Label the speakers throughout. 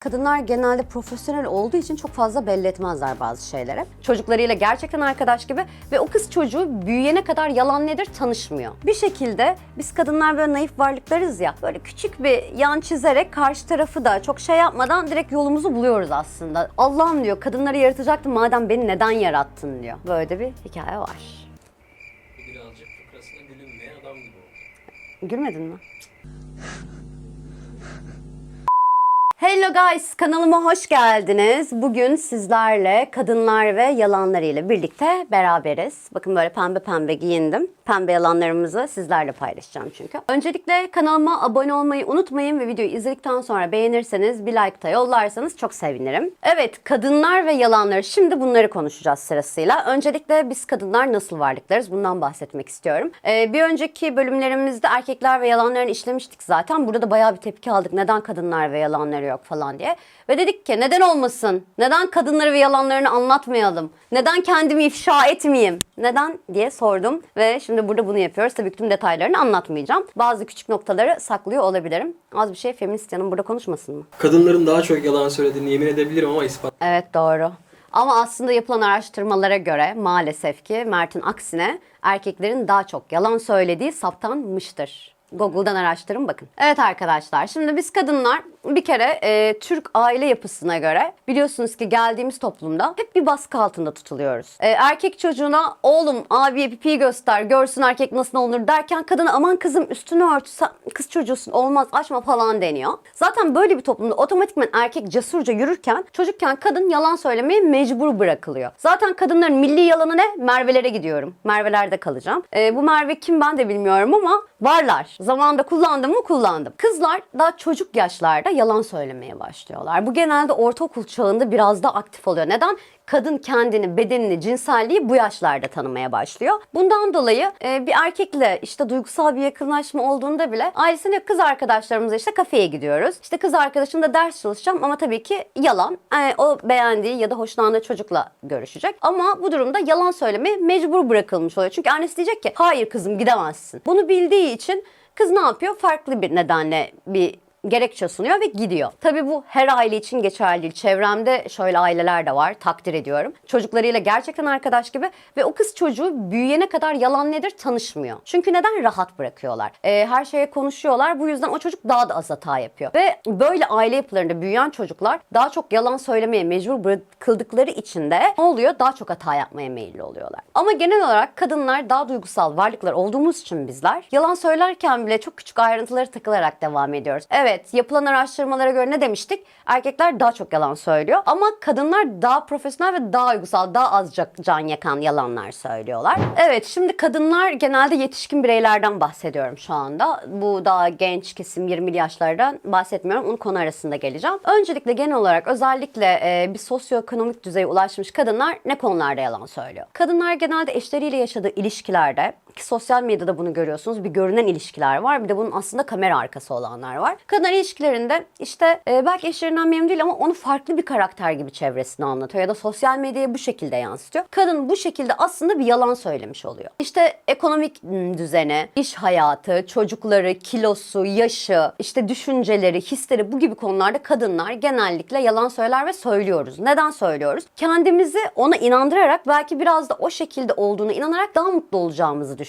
Speaker 1: Kadınlar genelde profesyonel olduğu için çok fazla belli etmezler bazı şeyleri. Çocuklarıyla gerçekten arkadaş gibi ve o kız çocuğu büyüyene kadar yalan nedir tanışmıyor. Bir şekilde biz kadınlar böyle naif varlıklarız ya böyle küçük bir yan çizerek karşı tarafı da çok şey yapmadan direkt yolumuzu buluyoruz aslında. Allah'ım diyor kadınları yaratacaktın madem beni neden yarattın diyor. Böyle de bir hikaye var.
Speaker 2: Birazcık fıkrasına gülünmeyen adam gibi oldu.
Speaker 1: Gülmedin mi? Hello guys, kanalıma hoş geldiniz. Bugün sizlerle kadınlar ve yalanlar ile birlikte beraberiz. Bakın böyle pembe pembe giyindim. Pembe yalanlarımızı sizlerle paylaşacağım çünkü. Öncelikle kanalıma abone olmayı unutmayın ve videoyu izledikten sonra beğenirseniz bir like da yollarsanız çok sevinirim. Evet, kadınlar ve yalanları şimdi bunları konuşacağız sırasıyla. Öncelikle biz kadınlar nasıl varlıklarız bundan bahsetmek istiyorum. Ee, bir önceki bölümlerimizde erkekler ve yalanlarını işlemiştik zaten. Burada da bayağı bir tepki aldık. Neden kadınlar ve yalanları yok falan diye. Ve dedik ki neden olmasın? Neden kadınları ve yalanlarını anlatmayalım? Neden kendimi ifşa etmeyeyim? Neden diye sordum ve şimdi burada bunu yapıyoruz. Tabii ki tüm detaylarını anlatmayacağım. Bazı küçük noktaları saklıyor olabilirim. Az bir şey feminist yanım burada konuşmasın mı?
Speaker 2: Kadınların daha çok yalan söylediğini yemin edebilirim ama ispat
Speaker 1: Evet doğru. Ama aslında yapılan araştırmalara göre maalesef ki Mert'in aksine erkeklerin daha çok yalan söylediği saptanmıştır. Google'dan araştırın bakın. Evet arkadaşlar şimdi biz kadınlar bir kere e, Türk aile yapısına göre biliyorsunuz ki geldiğimiz toplumda hep bir baskı altında tutuluyoruz. E, erkek çocuğuna oğlum abiye pipiyi göster görsün erkek nasıl olur derken kadına aman kızım üstünü ört kız çocuğusun olmaz açma falan deniyor. Zaten böyle bir toplumda otomatikman erkek cesurca yürürken çocukken kadın yalan söylemeye mecbur bırakılıyor. Zaten kadınların milli yalanı ne? Merve'lere gidiyorum. Merve'lerde kalacağım. E, bu Merve kim ben de bilmiyorum ama varlar. Zamanında kullandım mı kullandım. Kızlar daha çocuk yaşlarda yalan söylemeye başlıyorlar. Bu genelde ortaokul çağında biraz da aktif oluyor. Neden? Kadın kendini, bedenini, cinselliği bu yaşlarda tanımaya başlıyor. Bundan dolayı e, bir erkekle işte duygusal bir yakınlaşma olduğunda bile ailesine kız arkadaşlarımızla işte kafeye gidiyoruz. İşte kız arkadaşımla ders çalışacağım ama tabii ki yalan. E, o beğendiği ya da hoşlandığı çocukla görüşecek. Ama bu durumda yalan söylemeye mecbur bırakılmış oluyor. Çünkü annesi diyecek ki hayır kızım gidemezsin. Bunu bildiği için Kız ne yapıyor? Farklı bir nedenle bir gerekçe sunuyor ve gidiyor. Tabii bu her aile için geçerli değil. Çevremde şöyle aileler de var. Takdir ediyorum. Çocuklarıyla gerçekten arkadaş gibi ve o kız çocuğu büyüyene kadar yalan nedir tanışmıyor. Çünkü neden rahat bırakıyorlar? Ee, her şeye konuşuyorlar. Bu yüzden o çocuk daha da az hata yapıyor. Ve böyle aile yapılarında büyüyen çocuklar daha çok yalan söylemeye mecbur bırakıldıkları için de ne oluyor? Daha çok hata yapmaya meyilli oluyorlar. Ama genel olarak kadınlar daha duygusal varlıklar olduğumuz için bizler yalan söylerken bile çok küçük ayrıntıları takılarak devam ediyoruz. Evet yapılan araştırmalara göre ne demiştik? Erkekler daha çok yalan söylüyor ama kadınlar daha profesyonel ve daha duygusal, daha az ca- can yakan yalanlar söylüyorlar. Evet şimdi kadınlar genelde yetişkin bireylerden bahsediyorum şu anda. Bu daha genç kesim 20'li yaşlardan bahsetmiyorum. Onun konu arasında geleceğim. Öncelikle genel olarak özellikle e, bir sosyoekonomik düzeye ulaşmış kadınlar ne konularda yalan söylüyor? Kadınlar genelde eşleriyle yaşadığı ilişkilerde ki sosyal medyada bunu görüyorsunuz. Bir görünen ilişkiler var. Bir de bunun aslında kamera arkası olanlar var. Kadınlar ilişkilerinde işte e, belki eşlerinden memnun değil ama onu farklı bir karakter gibi çevresine anlatıyor. Ya da sosyal medyaya bu şekilde yansıtıyor. Kadın bu şekilde aslında bir yalan söylemiş oluyor. İşte ekonomik düzeni, iş hayatı, çocukları, kilosu, yaşı, işte düşünceleri, hisleri bu gibi konularda kadınlar genellikle yalan söyler ve söylüyoruz. Neden söylüyoruz? Kendimizi ona inandırarak belki biraz da o şekilde olduğunu inanarak daha mutlu olacağımızı düşünüyoruz.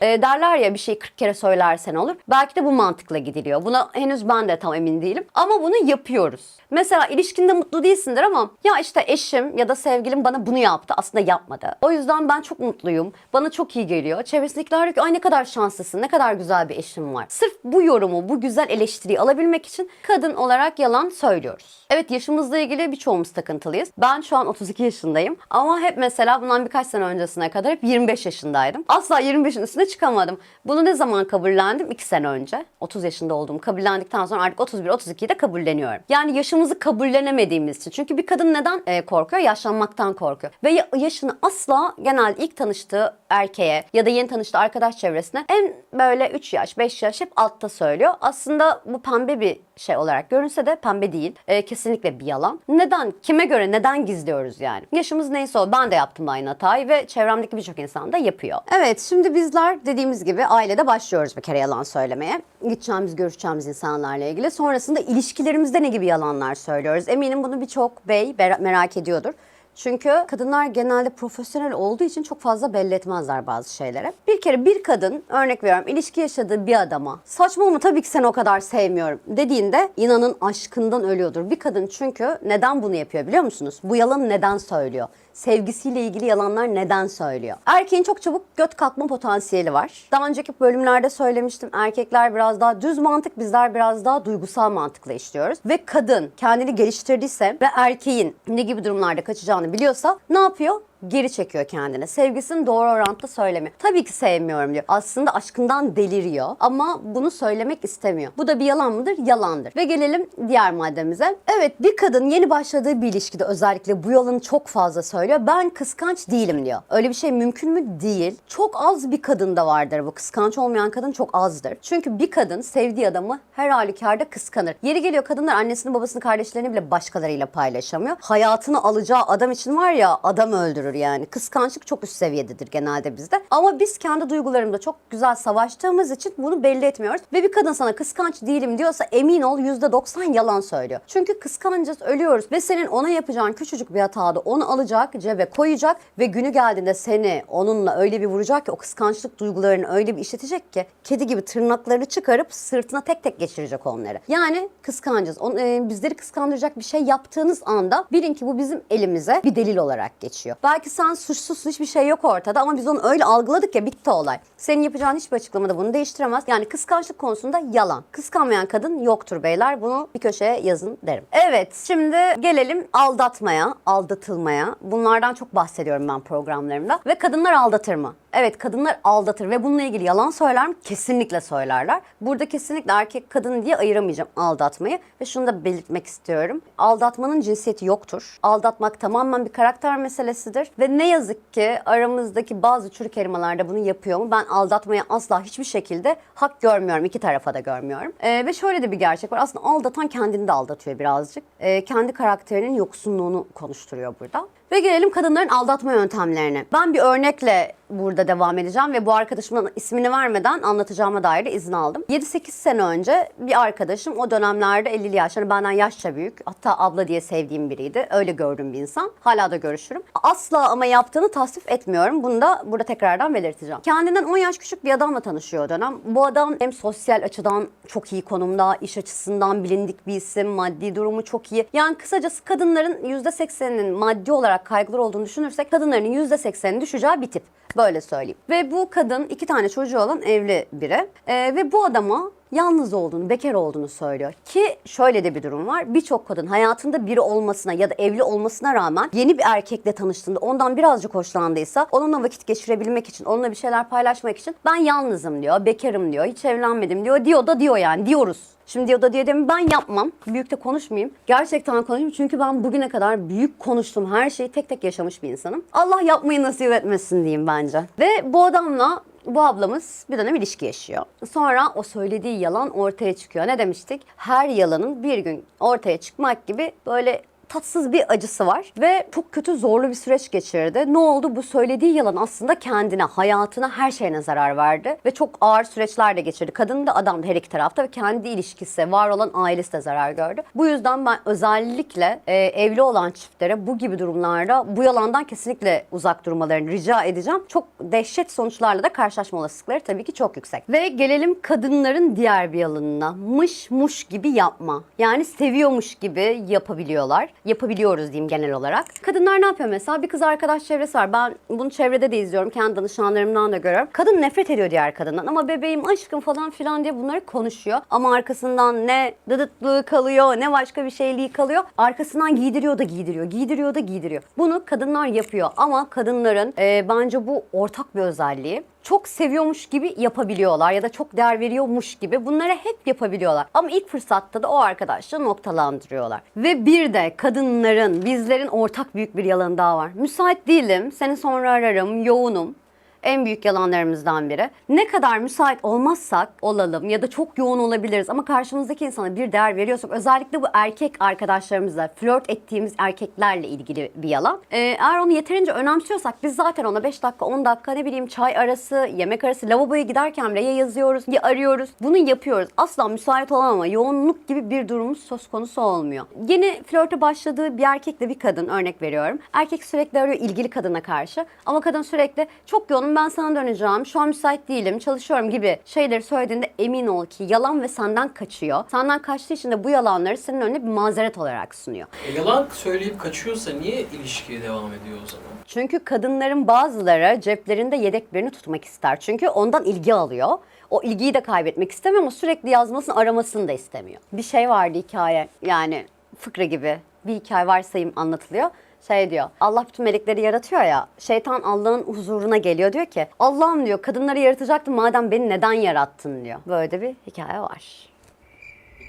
Speaker 1: E, derler ya bir şeyi 40 kere söylersen olur. Belki de bu mantıkla gidiliyor. Buna henüz ben de tam emin değilim. Ama bunu yapıyoruz. Mesela ilişkinde mutlu değilsindir ama ya işte eşim ya da sevgilim bana bunu yaptı. Aslında yapmadı. O yüzden ben çok mutluyum. Bana çok iyi geliyor. Çevresindekiler diyor ki ay ne kadar şanslısın. Ne kadar güzel bir eşim var. Sırf bu yorumu, bu güzel eleştiriyi alabilmek için kadın olarak yalan söylüyoruz. Evet yaşımızla ilgili birçoğumuz takıntılıyız. Ben şu an 32 yaşındayım. Ama hep mesela bundan birkaç sene öncesine kadar hep 25 yaşındaydım. Asla 25'in üstüne çıkamadım. Bunu ne zaman kabullendim? 2 sene önce. 30 yaşında olduğum kabullendikten sonra artık 31-32'de kabulleniyorum. Yani yaşımızı kabullenemediğimiz için. Çünkü bir kadın neden e, korkuyor? Yaşlanmaktan korkuyor. Ve ya- yaşını asla genelde ilk tanıştığı erkeğe ya da yeni tanıştığı arkadaş çevresine en böyle 3 yaş 5 yaş hep altta söylüyor. Aslında bu pembe bir şey olarak görünse de pembe değil. Ee, kesinlikle bir yalan. Neden? Kime göre? Neden gizliyoruz yani? Yaşımız neyse o. Ben de yaptım aynı hatayı ve çevremdeki birçok insan da yapıyor. Evet şimdi bizler dediğimiz gibi ailede başlıyoruz bir kere yalan söylemeye. Gideceğimiz, görüşeceğimiz insanlarla ilgili. Sonrasında ilişkilerimizde ne gibi yalanlar söylüyoruz? Eminim bunu birçok bey merak ediyordur. Çünkü kadınlar genelde profesyonel olduğu için çok fazla belli etmezler bazı şeylere. Bir kere bir kadın örnek veriyorum ilişki yaşadığı bir adama saçmalama tabii ki seni o kadar sevmiyorum dediğinde inanın aşkından ölüyordur. Bir kadın çünkü neden bunu yapıyor biliyor musunuz? Bu yalanı neden söylüyor? Sevgisiyle ilgili yalanlar neden söylüyor? Erkeğin çok çabuk göt kalkma potansiyeli var. Daha önceki bölümlerde söylemiştim. Erkekler biraz daha düz mantık, bizler biraz daha duygusal mantıkla işliyoruz. Ve kadın kendini geliştirdiyse ve erkeğin ne gibi durumlarda kaçacağını biliyorsa ne yapıyor? Geri çekiyor kendine. Sevgisini doğru orantıda söylemiyor. Tabii ki sevmiyorum diyor. Aslında aşkından deliriyor ama bunu söylemek istemiyor. Bu da bir yalan mıdır? Yalandır. Ve gelelim diğer maddemize. Evet bir kadın yeni başladığı bir ilişkide özellikle bu yalanı çok fazla söylüyor. Ben kıskanç değilim diyor. Öyle bir şey mümkün mü? Değil. Çok az bir kadında vardır bu. Kıskanç olmayan kadın çok azdır. Çünkü bir kadın sevdiği adamı her halükarda kıskanır. Yeri geliyor kadınlar annesini babasını kardeşlerini bile başkalarıyla paylaşamıyor. Hayatını alacağı adam için var ya adam öldürür yani. Kıskançlık çok üst seviyededir genelde bizde. Ama biz kendi duygularımızda çok güzel savaştığımız için bunu belli etmiyoruz. Ve bir kadın sana kıskanç değilim diyorsa emin ol %90 yalan söylüyor. Çünkü kıskancız ölüyoruz ve senin ona yapacağın küçücük bir hatada onu alacak, cebe koyacak ve günü geldiğinde seni onunla öyle bir vuracak ki o kıskançlık duygularını öyle bir işletecek ki kedi gibi tırnaklarını çıkarıp sırtına tek tek geçirecek onları. Yani kıskancız. On, e, bizleri kıskandıracak bir şey yaptığınız anda bilin ki bu bizim elimize bir delil olarak geçiyor. Belki sen suçsuzsun hiçbir şey yok ortada ama biz onu öyle algıladık ya bitti olay. Senin yapacağın hiçbir açıklamada bunu değiştiremez. Yani kıskançlık konusunda yalan. Kıskanmayan kadın yoktur beyler. Bunu bir köşeye yazın derim. Evet şimdi gelelim aldatmaya, aldatılmaya. Bunlardan çok bahsediyorum ben programlarımda. Ve kadınlar aldatır mı? Evet kadınlar aldatır ve bununla ilgili yalan söyler mi? Kesinlikle söylerler. Burada kesinlikle erkek kadın diye ayıramayacağım aldatmayı. Ve şunu da belirtmek istiyorum. Aldatmanın cinsiyeti yoktur. Aldatmak tamamen bir karakter meselesidir. Ve ne yazık ki aramızdaki bazı çürük elmalar bunu yapıyor mu? Ben aldatmaya asla hiçbir şekilde hak görmüyorum. İki tarafa da görmüyorum. Ee, ve şöyle de bir gerçek var. Aslında aldatan kendini de aldatıyor birazcık. Ee, kendi karakterinin yoksunluğunu konuşturuyor burada. Ve gelelim kadınların aldatma yöntemlerine. Ben bir örnekle burada devam edeceğim ve bu arkadaşımın ismini vermeden anlatacağıma dair de izin aldım. 7-8 sene önce bir arkadaşım o dönemlerde 50'li yaşları benden yaşça büyük. Hatta abla diye sevdiğim biriydi. Öyle gördüğüm bir insan. Hala da görüşürüm. Asla ama yaptığını tasvip etmiyorum. Bunu da burada tekrardan belirteceğim. Kendinden 10 yaş küçük bir adamla tanışıyor o dönem. Bu adam hem sosyal açıdan çok iyi konumda, iş açısından bilindik bir isim, maddi durumu çok iyi. Yani kısacası kadınların %80'inin maddi olarak kaygılar olduğunu düşünürsek kadınların %80'inin düşeceği bir tip. Böyle söyleyeyim. Ve bu kadın iki tane çocuğu olan evli biri. Ee, ve bu adama yalnız olduğunu, bekar olduğunu söylüyor. Ki şöyle de bir durum var. Birçok kadın hayatında biri olmasına ya da evli olmasına rağmen yeni bir erkekle tanıştığında ondan birazcık hoşlandıysa onunla vakit geçirebilmek için, onunla bir şeyler paylaşmak için ben yalnızım diyor, bekarım diyor, hiç evlenmedim diyor. Diyor da diyor yani diyoruz. Şimdi diyor da diyor demin ben yapmam. Büyük de konuşmayayım. Gerçekten konuşmayayım çünkü ben bugüne kadar büyük konuştum her şeyi tek tek yaşamış bir insanım. Allah yapmayı nasip etmesin diyeyim bence. Ve bu adamla bu ablamız bir dönem ilişki yaşıyor. Sonra o söylediği yalan ortaya çıkıyor. Ne demiştik? Her yalanın bir gün ortaya çıkmak gibi böyle tatsız bir acısı var ve çok kötü zorlu bir süreç geçirdi. Ne oldu? Bu söylediği yalan aslında kendine, hayatına, her şeyine zarar verdi ve çok ağır süreçler de geçirdi. Kadın da adam da her iki tarafta ve kendi ilişkisi, var olan ailesi de zarar gördü. Bu yüzden ben özellikle e, evli olan çiftlere bu gibi durumlarda bu yalandan kesinlikle uzak durmalarını rica edeceğim. Çok dehşet sonuçlarla da karşılaşma olasılıkları tabii ki çok yüksek. Ve gelelim kadınların diğer bir yalanına. Mış muş gibi yapma. Yani seviyormuş gibi yapabiliyorlar yapabiliyoruz diyeyim genel olarak. Kadınlar ne yapıyor mesela? Bir kız arkadaş çevresi var. Ben bunu çevrede de izliyorum. Kendi danışanlarımdan da görüyorum. Kadın nefret ediyor diğer kadından ama bebeğim aşkım falan filan diye bunları konuşuyor. Ama arkasından ne dıdıtlığı kalıyor ne başka bir şeyliği kalıyor. Arkasından giydiriyor da giydiriyor. Giydiriyor da giydiriyor. Bunu kadınlar yapıyor ama kadınların e, bence bu ortak bir özelliği çok seviyormuş gibi yapabiliyorlar ya da çok değer veriyormuş gibi bunları hep yapabiliyorlar. Ama ilk fırsatta da o arkadaşla noktalandırıyorlar. Ve bir de kadınların, bizlerin ortak büyük bir yalanı daha var. Müsait değilim, seni sonra ararım, yoğunum. En büyük yalanlarımızdan biri. Ne kadar müsait olmazsak olalım ya da çok yoğun olabiliriz ama karşımızdaki insana bir değer veriyorsak özellikle bu erkek arkadaşlarımızla flört ettiğimiz erkeklerle ilgili bir yalan. Ee, eğer onu yeterince önemsiyorsak biz zaten ona 5 dakika 10 dakika ne bileyim çay arası yemek arası lavaboya giderken bile ya yazıyoruz ya arıyoruz. Bunu yapıyoruz. Asla müsait olamama yoğunluk gibi bir durumumuz söz konusu olmuyor. Yeni flörte başladığı bir erkekle bir kadın örnek veriyorum. Erkek sürekli arıyor ilgili kadına karşı ama kadın sürekli çok yoğunum ben sana döneceğim şu an müsait değilim çalışıyorum gibi şeyleri söylediğinde emin ol ki yalan ve senden kaçıyor. Senden kaçtığı için de bu yalanları senin önüne bir mazeret olarak sunuyor.
Speaker 2: E, yalan söyleyip kaçıyorsa niye ilişkiye devam ediyor o zaman?
Speaker 1: Çünkü kadınların bazıları ceplerinde yedek birini tutmak ister. Çünkü ondan ilgi alıyor. O ilgiyi de kaybetmek istemiyor ama sürekli yazmasını aramasını da istemiyor. Bir şey vardı hikaye yani fıkra gibi bir hikaye varsayım anlatılıyor. Şey diyor Allah bütün melekleri yaratıyor ya şeytan Allah'ın huzuruna geliyor diyor ki Allah'ım diyor kadınları yaratacaktın madem beni neden yarattın diyor. Böyle de bir hikaye var.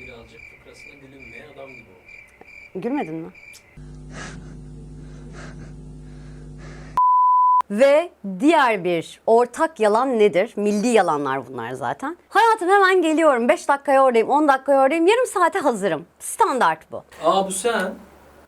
Speaker 2: Birazcık fıkrasına gülünmeyen adam gibi oldu.
Speaker 1: Gülmedin mi? Ve diğer bir ortak yalan nedir? Milli yalanlar bunlar zaten. Hayatım hemen geliyorum. 5 dakikaya oradayım, 10 dakikaya oradayım. Yarım saate hazırım. Standart bu.
Speaker 2: Aa bu sen.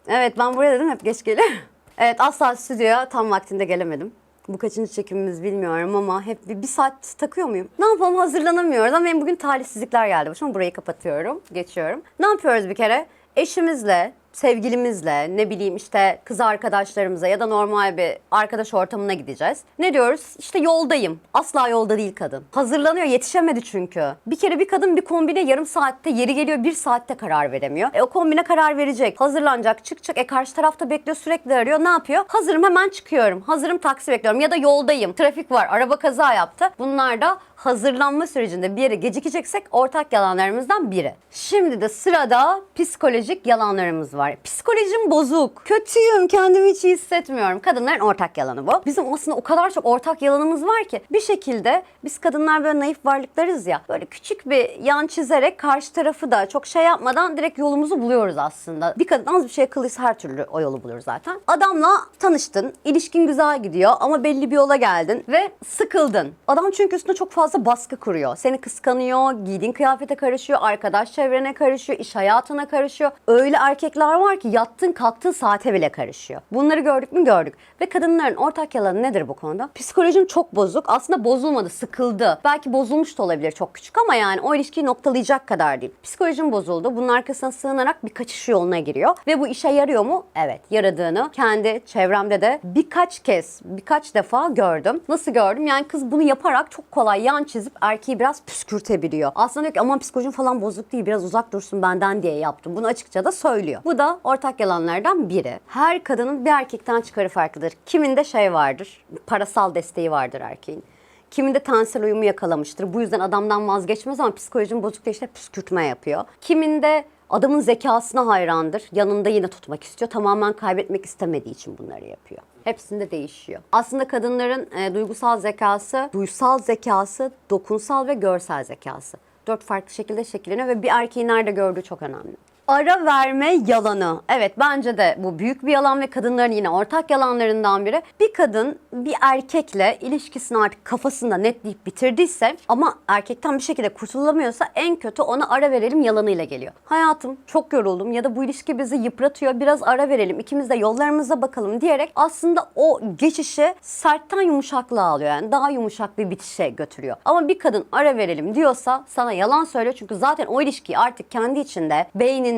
Speaker 1: Evet ben buraya dedim hep geç gelirim. Evet asla stüdyoya tam vaktinde gelemedim. Bu kaçıncı çekimimiz bilmiyorum ama hep bir, bir saat takıyor muyum? Ne yapalım hazırlanamıyoruz ama benim bugün talihsizlikler geldi başıma. Burayı kapatıyorum, geçiyorum. Ne yapıyoruz bir kere? Eşimizle, sevgilimizle, ne bileyim işte kız arkadaşlarımıza ya da normal bir arkadaş ortamına gideceğiz. Ne diyoruz? İşte yoldayım. Asla yolda değil kadın. Hazırlanıyor, yetişemedi çünkü. Bir kere bir kadın bir kombine yarım saatte, yeri geliyor bir saatte karar veremiyor. E o kombine karar verecek, hazırlanacak, çıkacak. E karşı tarafta bekliyor, sürekli arıyor. Ne yapıyor? Hazırım hemen çıkıyorum. Hazırım taksi bekliyorum ya da yoldayım. Trafik var, araba kaza yaptı. Bunlar da hazırlanma sürecinde bir yere gecikeceksek ortak yalanlarımızdan biri. Şimdi de sırada psikolojik yalanlarımız var. Psikolojim bozuk. Kötüyüm. Kendimi hiç iyi hissetmiyorum. Kadınların ortak yalanı bu. Bizim aslında o kadar çok ortak yalanımız var ki bir şekilde biz kadınlar böyle naif varlıklarız ya. Böyle küçük bir yan çizerek karşı tarafı da çok şey yapmadan direkt yolumuzu buluyoruz aslında. Bir kadın az bir şey akıllıysa her türlü o yolu bulur zaten. Adamla tanıştın. ilişkin güzel gidiyor ama belli bir yola geldin ve sıkıldın. Adam çünkü üstüne çok fazla baskı kuruyor. Seni kıskanıyor, giydiğin kıyafete karışıyor, arkadaş çevrene karışıyor, iş hayatına karışıyor. Öyle erkekler var ki yattığın kalktığın saate bile karışıyor. Bunları gördük mü gördük. Ve kadınların ortak yalanı nedir bu konuda? Psikolojim çok bozuk. Aslında bozulmadı, sıkıldı. Belki bozulmuş da olabilir çok küçük ama yani o ilişkiyi noktalayacak kadar değil. Psikolojim bozuldu. Bunun arkasına sığınarak bir kaçış yoluna giriyor. Ve bu işe yarıyor mu? Evet, yaradığını kendi çevremde de birkaç kez, birkaç defa gördüm. Nasıl gördüm? Yani kız bunu yaparak çok kolay yan çizip erkeği biraz püskürtebiliyor. Aslında diyor ki aman psikolojim falan bozuk değil biraz uzak dursun benden diye yaptım. Bunu açıkça da söylüyor. Bu da ortak yalanlardan biri. Her kadının bir erkekten çıkarı farklıdır. Kiminde şey vardır, parasal desteği vardır erkeğin. Kiminde tensel uyumu yakalamıştır. Bu yüzden adamdan vazgeçmez ama psikolojim bozuk da işte püskürtme yapıyor. Kiminde adamın zekasına hayrandır. Yanında yine tutmak istiyor. Tamamen kaybetmek istemediği için bunları yapıyor. Hepsinde değişiyor. Aslında kadınların e, duygusal zekası, duysal zekası, dokunsal ve görsel zekası. Dört farklı şekilde şekilleniyor ve bir erkeği nerede gördüğü çok önemli. Ara verme yalanı. Evet bence de bu büyük bir yalan ve kadınların yine ortak yalanlarından biri. Bir kadın bir erkekle ilişkisini artık kafasında netleyip bitirdiyse ama erkekten bir şekilde kurtulamıyorsa en kötü ona ara verelim yalanıyla geliyor. Hayatım çok yoruldum ya da bu ilişki bizi yıpratıyor biraz ara verelim ikimiz de yollarımıza bakalım diyerek aslında o geçişi sertten yumuşaklığa alıyor. Yani daha yumuşak bir bitişe götürüyor. Ama bir kadın ara verelim diyorsa sana yalan söylüyor çünkü zaten o ilişkiyi artık kendi içinde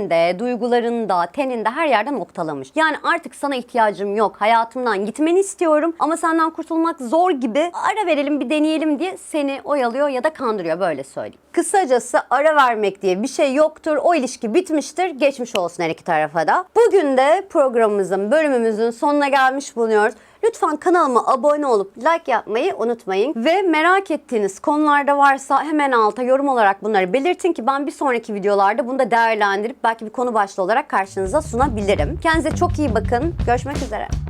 Speaker 1: beyninde, duygularında, teninde her yerde noktalamış. Yani artık sana ihtiyacım yok. Hayatımdan gitmeni istiyorum ama senden kurtulmak zor gibi ara verelim bir deneyelim diye seni oyalıyor ya da kandırıyor böyle söyleyeyim. Kısacası ara vermek diye bir şey yoktur. O ilişki bitmiştir. Geçmiş olsun her iki tarafa da. Bugün de programımızın, bölümümüzün sonuna gelmiş bulunuyoruz. Lütfen kanalıma abone olup like yapmayı unutmayın. Ve merak ettiğiniz konularda varsa hemen alta yorum olarak bunları belirtin ki ben bir sonraki videolarda bunu da değerlendirip belki bir konu başlığı olarak karşınıza sunabilirim. Kendinize çok iyi bakın. Görüşmek üzere.